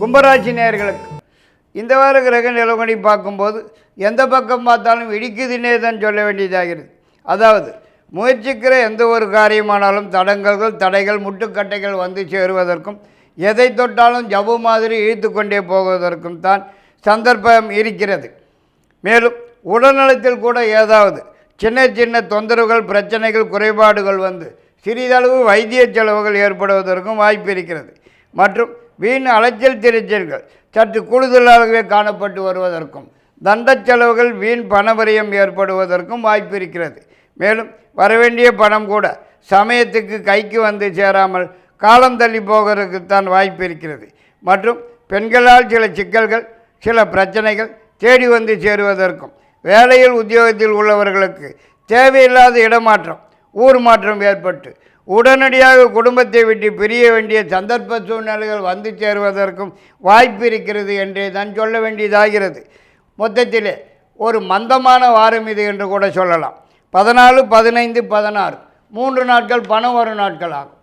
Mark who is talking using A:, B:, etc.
A: கும்பராசி நேயர்களுக்கு. இந்த வார கிரக நிலவணி பார்க்கும்போது எந்த பக்கம் பார்த்தாலும் இடிக்குதுன்னே தான் சொல்ல வேண்டியதாகிறது. அதாவது முயற்சிக்கிற எந்த ஒரு காரியமானாலும் தடங்கல்கள் தடைகள் முட்டுக்கட்டைகள் வந்து சேருவதற்கும் எதை தொட்டாலும் ஜவ்வு மாதிரி இழுத்து கொண்டே போவதற்கும் தான் சந்தர்ப்பம் இருக்கிறது. மேலும் உடல்நலத்தில் கூட ஏதாவது சின்ன சின்ன தொந்தரவுகள் பிரச்சனைகள் குறைபாடுகள் வந்து சிறிதளவு வைத்திய செலவுகள் ஏற்படுவதற்கும் வாய்ப்பு இருக்கிறது. மற்றும் வீண் அலைச்சல் திருச்சல்கள் சற்று கூடுதலாகவே காணப்பட்டு வருவதற்கும் தண்ட செலவுகள் வீண் பணவரியம் ஏற்படுவதற்கும் வாய்ப்பு இருக்கிறது. மேலும் வரவேண்டிய பணம் கூட சமயத்துக்கு கைக்கு வந்து சேராமல் காலம் தள்ளி போகிறதுக்குத்தான் வாய்ப்பு இருக்கிறது. மற்றும் பெண்களால் சில சிக்கல்கள் சில பிரச்சனைகள் தேடி வந்து சேருவதற்கும் வேலையில் உத்தியோகத்தில் உள்ளவர்களுக்கு தேவையில்லாத இடமாற்றம் ஊர் மாற்றம் ஏற்பட்டு உடனடியாக குடும்பத்தை விட்டு பிரிய வேண்டிய சந்தர்ப்ப சூழ்நிலைகள் வந்து சேருவதற்கும் வாய்ப்பு இருக்கிறது என்றே தான் சொல்ல வேண்டியதாகிறது. மொத்தத்திலே ஒரு மந்தமான வாரம் இது என்று கூட சொல்லலாம். பதினாலு பதினைந்து பதினாறு மூன்று நாட்கள் பணம் வரும் நாட்கள் ஆகும்.